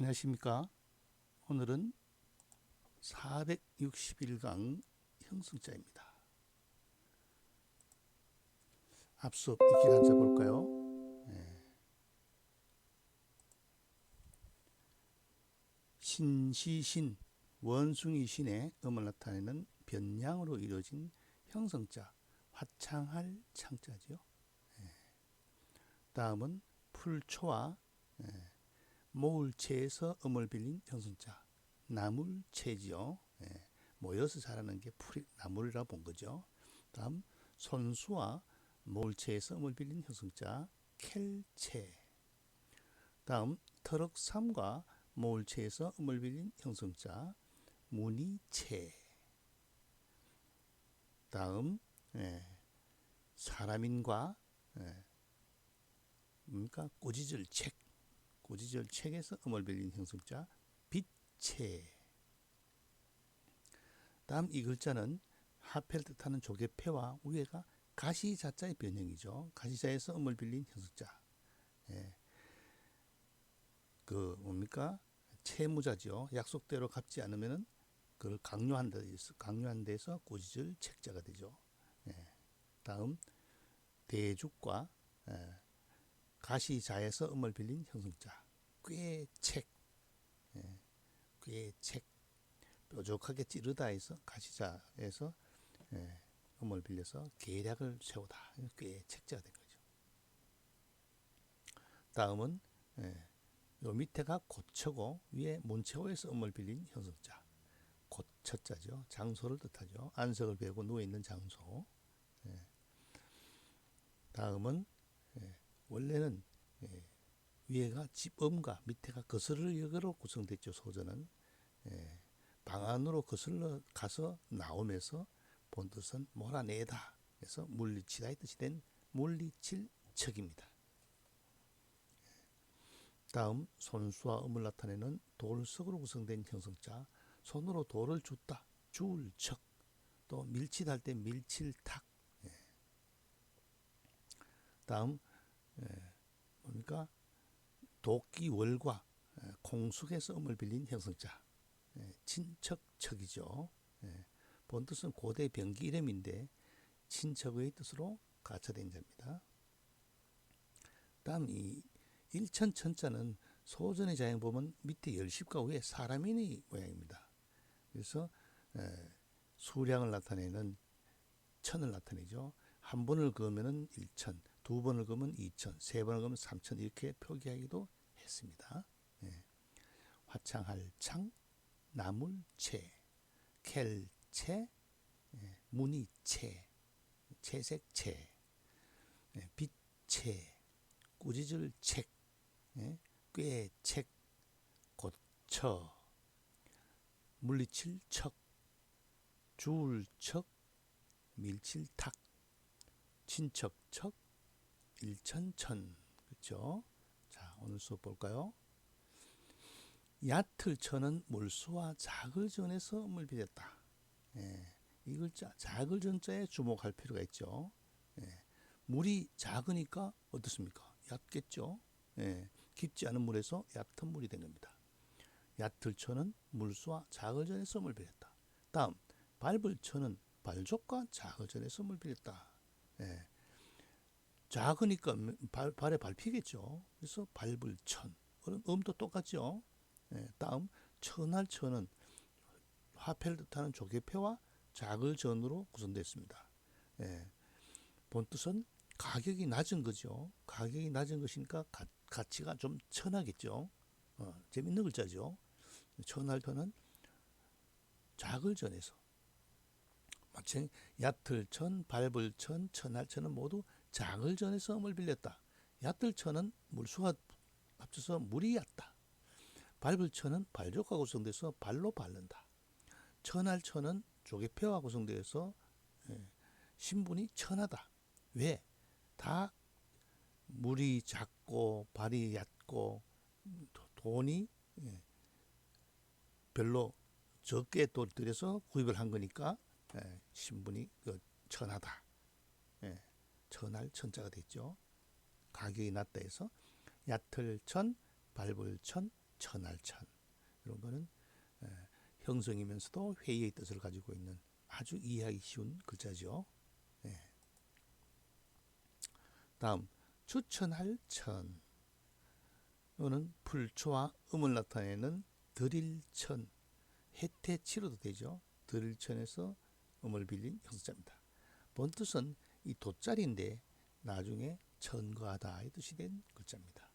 안녕하십니까. 오늘은 461강 형성자입니다. 앞서 익히 한자 볼까요? 네. 신시신, 원숭이 신의 음을 나타내는 변양으로 이루어진 형성자, 화창할 창자죠. 네. 다음은 풀초와 네. 모울체에서 음을 빌린 형성자 나물체지요. 예, 모여서 자라는 게 풀이 나물이라 본 거죠. 다음 손수와 모울체에서 음을 빌린 형성자 켈체. 다음 터럭삼과 모울체에서 음을 빌린 형성자 무늬체. 다음 예, 사람인과 예, 뭡니까 꼬지절 책 고지절 책에서 음을 빌린 형성자 빛체 다음 이 글자는 하펠 뜻하는 조개패와 위에가 가시자자의 변형이죠. 가시자에서 음을 빌린 형성자. 예. 그 뭡니까? 채무자죠. 약속대로 갚지 않으면은 그걸 강요한 데서 강요한 데서 고지절 책자가 되죠. 예. 다음 대죽과 예. 가시자에서 음을 빌린 형성자 꾀책 예, 꾀책 뾰족하게 찌르다에서 가시자에서 예, 음을 빌려서 계략을 세우다 꾀책자가 된 거죠. 다음은 예, 요 밑에가 고처고 위에 문체호에서 음을 빌린 형성자 고처자죠. 장소를 뜻하죠. 안석을 베고 누워 있는 장소. 예. 다음은 예, 원래는 예, 위에가 집음과 밑에가 거슬러 역으로 구성됐죠. 소전은 예, 방 안으로 거슬러 가서 나오면서 본 뜻은 몰아내다. 그래서 물리치다의 뜻이 된 물리칠 척입니다. 다음 손수와 음을 나타내는 돌석으로 구성된 형성자 손으로 돌을 줍다 주울 척또 밀칠할 때 밀칠탁 예. 다음 예, 뭡니까 도끼월과 예, 공숙에서 음을 빌린 형성자 예, 친척척이죠. 예, 본 뜻은 고대 병기 이름인데 친척의 뜻으로 가차된 자입니다. 다음 이 일천천자는 소전의 자행 보면 밑에 열십과 위에 사람인의 모양입니다. 그래서 수량을 나타내는 천을 나타내죠. 한 번을 그으면은 일천, 두 번을 그으면 이천, 세 번을 그으면 삼천 이렇게 표기하기도 했습니다. 예. 화창할 창, 나물 채, 켈 채, 예. 무늬 채, 채색 채, 예. 빛 채, 꾸짖을 책, 예. 꾀책, 고처, 물리칠 척, 주울 척, 밀칠 탁, 친척 척, 일천천, 그렇죠? 자, 오늘 수업 볼까요? 얕을 쳐는 물수와 작을 전에서 물 비렸다. 예, 이 글자 작을 전자에 주목할 필요가 있죠. 예, 물이 작으니까 어떻습니까? 얕겠죠. 예, 깊지 않은 물에서 얕은 물이 된 겁니다. 얕을 쳐는 물수와 작을 전에서 물 비렸다. 다음 밟을 쳐는 발족과 작을 전에서 물 비렸다. 예, 작으니까 발, 발에 밟히겠죠. 그래서 밟을 천. 음도 똑같죠. 예, 다음 천할 천은 화폐를 뜻하는 조개패와 작을 전으로 구성됐습니다. 예, 본 뜻은 가격이 낮은 거죠. 가격이 낮은 것이니까 가, 가치가 좀 천하겠죠. 어, 재밌는 글자죠. 천할편은 작을 전에서 마치 얕을 천, 밟을 천, 천할 천은 모두 장을전에서 음을 빌렸다. 얕들천은 물수가 합쳐서 물이 얕다. 밟을 천은 발족과 구성돼서 발로 밟는다. 천할 천은 조개뼈와 구성되어서 예, 신분이 천하다. 왜? 다 물이 작고 발이 얕고 돈이 예, 별로 적게 또 들여서 구입을 한 거니까 예, 신분이 그 천하다. 천할 천자가 됐죠. 가격이 낮다 해서 얕을천, 밟을천, 천할천 이런 거는 에, 형성이면서도 회의의 뜻을 가지고 있는 아주 이해하기 쉬운 글자죠. 예. 다음 추천할 천 이거는 불초와 음을 나타내는 드릴천 해태치로도 되죠. 드릴천에서 음을 빌린 형사입니다. 본뜻은 이 돗자리인데 나중에 천거하다의 뜻이 된 글자입니다.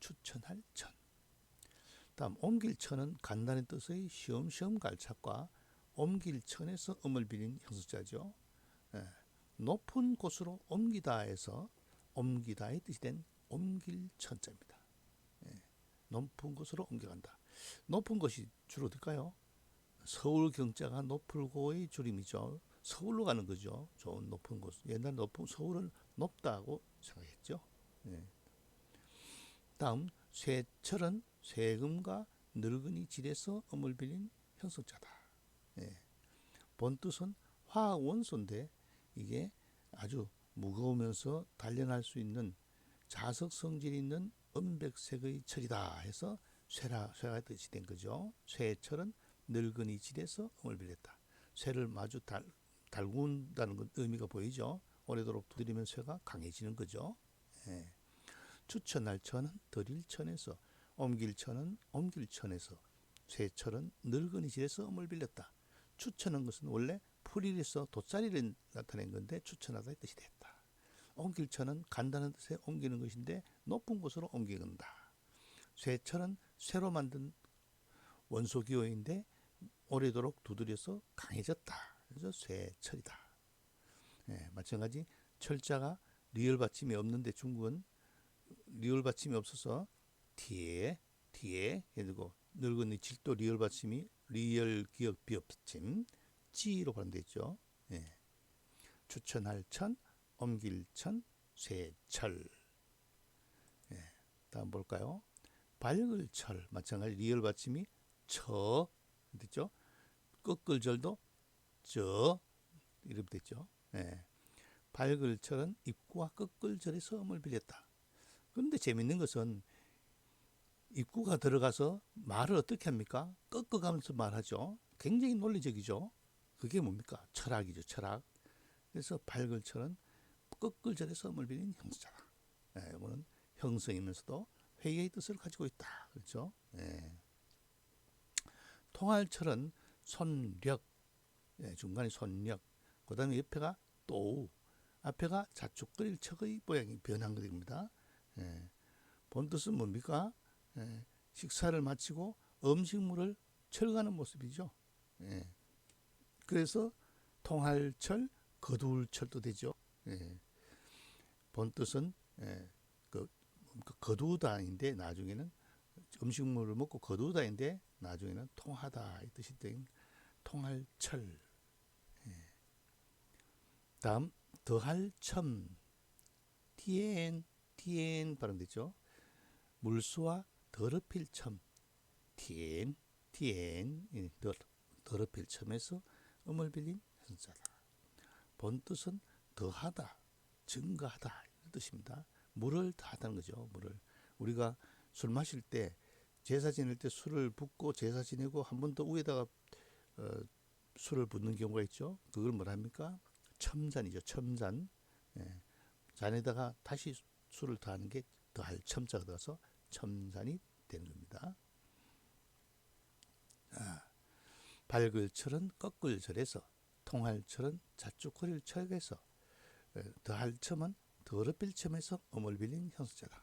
추천할 천. 다음 옮길 천은 간단한 뜻의 시험시험 갈착과 옮길 천에서 음을 빌린 형사자죠. 예, 높은 곳으로 옮기다에서 옮기다의 뜻이 된 옮길 천자입니다. 예, 높은 곳으로 옮겨간다. 높은 곳이 주로 어딜까요? 서울 경자가 높을고의 줄임이죠. 서울로 가는 거죠. 좋은 높은 곳. 옛날 높은 서울은 높다고 생각했죠. 예. 다음 쇠철은 세금과 늙은이 질에서 음을 빌린 현석자다. 예. 본 뜻은 화학 원소인데 이게 아주 무거우면서 단련할 수 있는 자석 성질이 있는 은백색의 철이다 해서 쇠라 쇠가 뜻이 된 거죠. 쇠철은 늙은이 질에서 음을 빌렸다. 쇠를 마주 달, 달군다는 건 의미가 보이죠. 오래도록 두드리면 쇠가 강해지는 거죠. 예. 추천할 천은 드릴 천에서 옮길 천은 옮길 천에서 쇠철은 늙은이 질에서 음을 빌렸다. 추천한 것은 원래 풀일에서 돗자리를 나타낸 건데 추천하다의 뜻이 됐다. 옮길 천은 간단한 뜻에 옮기는 것인데 높은 곳으로 옮기는다. 쇠철은 쇠로 만든 원소 기호인데 오래도록 두드려서 강해졌다. 그래서 쇠철이다. 예, 마찬가지 철자가 리을 받침이 없는데 중국은 리을 받침이 없어서 뒤에 뒤에 예들고 늙은 이 질도 리을 받침이 리을 기억 비업 받침 찌로 발음되어 있죠. 예. 추천할 천, 옮길 천, 쇠철. 예. 다음 볼까요? 밝을 철 마찬가지 리을 받침이 처 됐죠? 꺾을 절도 저 이렇게 됐죠. 예. 밝을 철은 입구와 꺾을 절에서 음을 빌렸다. 그런데 재밌는 것은 입구가 들어가서 말을 어떻게 합니까? 꺾어가면서 말하죠. 굉장히 논리적이죠. 그게 뭡니까? 철학이죠, 철학. 그래서 밝을 철은 꺾을 절에서 음을 빌린 형사다. 예, 이거는 형성이면서도 회의의 뜻을 가지고 있다. 그렇죠? 예. 통할 철은 손력, 예, 중간에 손력, 그 다음에 옆에가 또, 앞에가 자축거릴 척의 모양이 변한 것입니다. 예. 본 뜻은 뭡니까? 예. 식사를 마치고 음식물을 철가는 모습이죠. 예. 그래서 통할 철, 거두울철도 되죠. 예. 본 뜻은 예. 그 거두다인데 나중에는 음식물을 먹고 거두다인데 나중에는 통하다 이 뜻이 된 통할철. 예. 다음 더할첨 티엔 티엔 발음되죠. 물수와 더럽힐 첨 티엔 티엔 예, 더, 더럽힐 첨에서 음을 빌린 현자다. 본 뜻은 더하다, 증가하다 이런 뜻입니다. 물을 더하다는 거죠. 물을 우리가 술 마실 때 제사 지낼 때 술을 붓고 제사 지내고 한 번 더 위에다가 어, 술을 붓는 경우가 있죠. 그걸 뭐랍니까? 첨잔이죠. 첨잔. 예. 잔에다가 다시 술을 더하는 게 더할 첨자가 들어서 첨잔이 되는 겁니다. 아, 밝을 철은 꺾을 절에서 통할 철은 자축거릴 철에서 예, 더할 첨은 더럽힐 첨에서 음을 빌린 현수자다.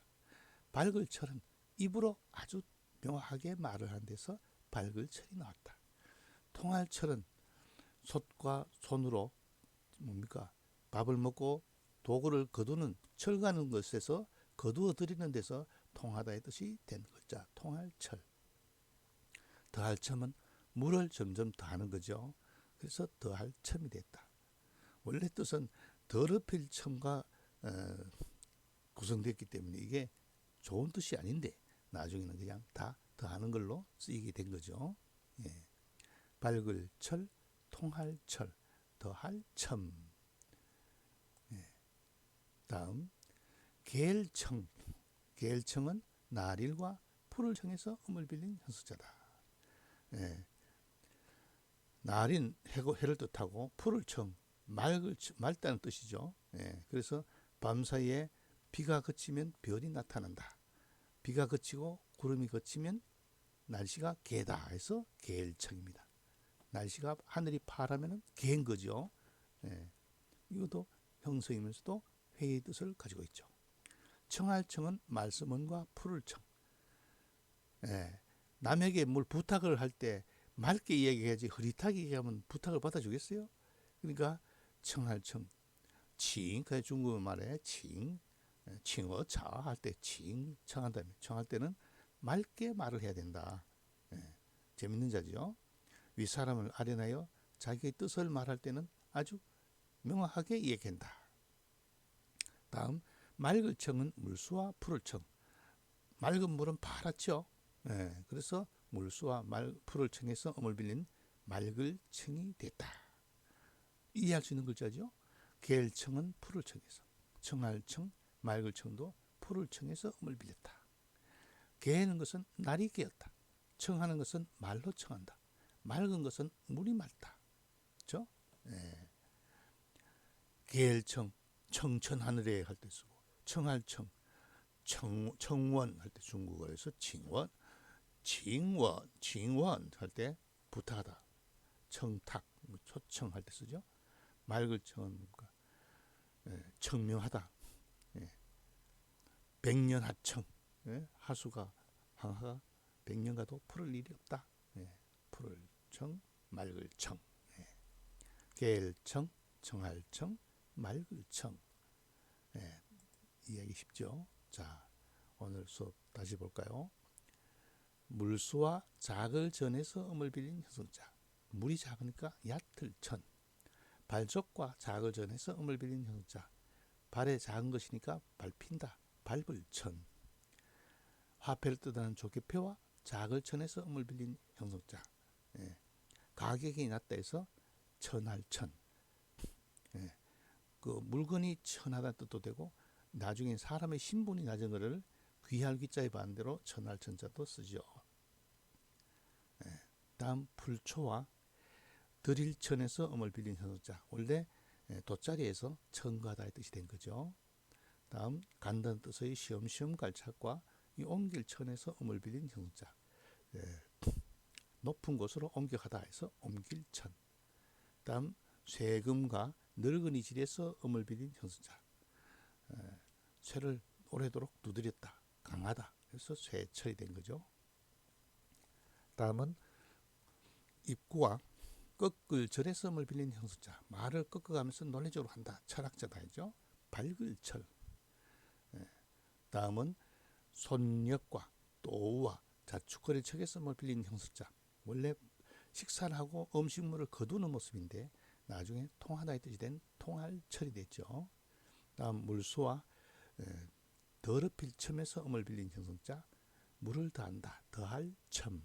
밝을 철은 입으로 아주 명확하게 말을 한 데서 밝을 철이 나왔다. 통할 철은 솥과 손으로 뭡니까 밥을 먹고 도구를 거두는 철가는 것에서 거두어 드리는 데서 통하다의 뜻이 된 글자 통할 철. 더할 첨은 물을 점점 더하는 거죠. 그래서 더할 첨이 됐다. 원래 뜻은 더럽힐 첨과 어, 구성됐기 때문에 이게 좋은 뜻이 아닌데 나중에는 그냥 다 더하는 걸로 쓰이게 된 거죠. 예. 밝을 철, 통할 철, 더할 첨. 예. 다음 계일청. 계일청은 날일과 풀을 청해서 음을 빌린 형수자다. 예. 날인 해고 해를 뜻하고 풀을 청 맑을 청- 맑다는 뜻이죠. 예. 그래서 밤 사이에 비가 그치면 별이 나타난다. 비가 그치고 구름이 그치면 날씨가 개다 해서 개일청입니다. 날씨가 하늘이 파라면은 개인 거죠. 예. 이것도 형성이면서도 회의 뜻을 가지고 있죠. 청할청은 말씀원과 풀을 청. 예. 남에게 뭘 부탁을 할 때 맑게 이야기해야지 흐릿하게 얘기하면 부탁을 받아주겠어요? 그러니까 청할청, 칭, 그 중국어 말에 칭, 예, 칭어 차 할 때 칭, 청한다면 청할 때는 맑게 말을 해야 된다. 예. 재밌는 자죠. 위 사람을 아련하여 자기의 뜻을 말할 때는 아주 명확하게 이야기한다. 다음 맑을 청은 물수와 풀을 청. 맑은 물은 파랗죠. 예, 그래서 물수와 말, 풀을 청해서 음을 빌린 맑을 청이 됐다. 이해할 수 있는 글자죠. 계일청은 풀을 청해서, 청할 청, 맑을 청도 풀을 청해서 음을 빌렸다. 계는 것은 날이 깨었다. 청하는 것은 말로 청한다. 맑은 것은 물이 맑다. 그렇죠? 예. 계일청, 청천하늘에 할 때 쓰고 청할청, 청, 청원 할 때 중국어에서 칭원, 칭원, 칭원 할 때 부탁하다. 청탁, 뭐 초청 할 때 쓰죠. 맑을 청은 예, 청명하다. 예. 백년하청, 예, 하수가 항하가 백년 가도 풀을 일이 없다. 예. 풀을 청, 맑을 청, 예. 계일청, 청할청, 맑을 청. 예. 이해하기 쉽죠? 자, 오늘 수업 다시 볼까요? 물수와 작을 전해서 음을 빌린 형성자. 물이 작으니까 얕을 천. 발족과 작을 전해서 음을 빌린 형성자. 발에 작은 것이니까 밟힌다. 밟을 천. 화폐를 뜻하는 조개표와 작을 천에서 음을 빌린 형성자. 예. 가격이 낮다 해서 천할 천. 예. 그 물건이 천하다는 뜻도 되고 나중에 사람의 신분이 낮은 것을 귀할 귀자의 반대로 천할 천자도 쓰죠. 예. 다음 불초와 드릴천에서 음을 빌린 현석자. 원래 예, 돗자리에서 천가다의 뜻이 된 거죠. 다음 간다는 뜻의 시험시험 갈착과 이 옮길 천에서 음을 빌린 형자. 예. 높은 곳으로 옮겨가다 해서 옮길 천. 다음 쇠금과 늙은이 질에서 음을 빌린 형수자. 예. 쇠를 오래도록 두드렸다. 강하다. 그래서 쇠철이 된 거죠. 다음은 입구와 꺾을 절에서 음을 빌린 형수자. 말을 꺾어가면서 논리적으로 한다. 철학자다죠. 밝을 철. 예. 다음은 손역과 또우와 자축거리 척에서 뭘 빌린 형수자. 원래 식사를 하고 음식물을 거두는 모습인데 나중에 통하다의 뜻이 된 통할 철이 됐죠. 다음 물수와 에, 더럽힐 첨에서 음을 빌린 형성자 물을 더한다. 더할 첨.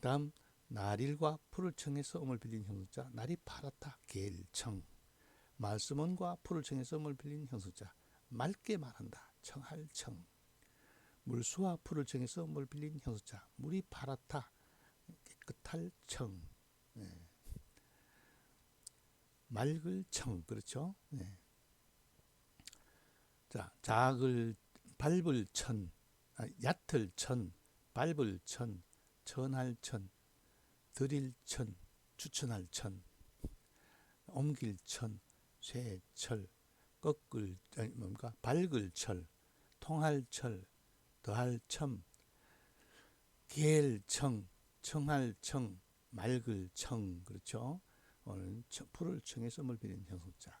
다음 날일과 풀을 청해서 음을 빌린 형성자 날이 파랗다. 계일청. 말씀원과 풀을 청해서 음을 빌린 형성자 맑게 말한다. 청할 청. 물수와 풀을 청해서 물 빌린 형수자 물이 파랗다 깨끗할 청 예. 맑을 청 그렇죠 예. 자 작을 밟을 천 아, 얕을 천 밟을 천 천할 천 드릴 천 추천할 천 옮길 천 쇠철 꺾을 아니 뭡니까 밝을 철 통할 철 더할 첨, 계일청, 청할 청, 맑을 청 그렇죠. 오늘 풀을 청해서 물 빌린 형성자.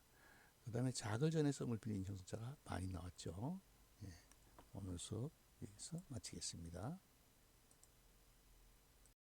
그 다음에 작을 전해서 물 빌린 형성자가 많이 나왔죠. 예. 오늘 수업 여기서 마치겠습니다.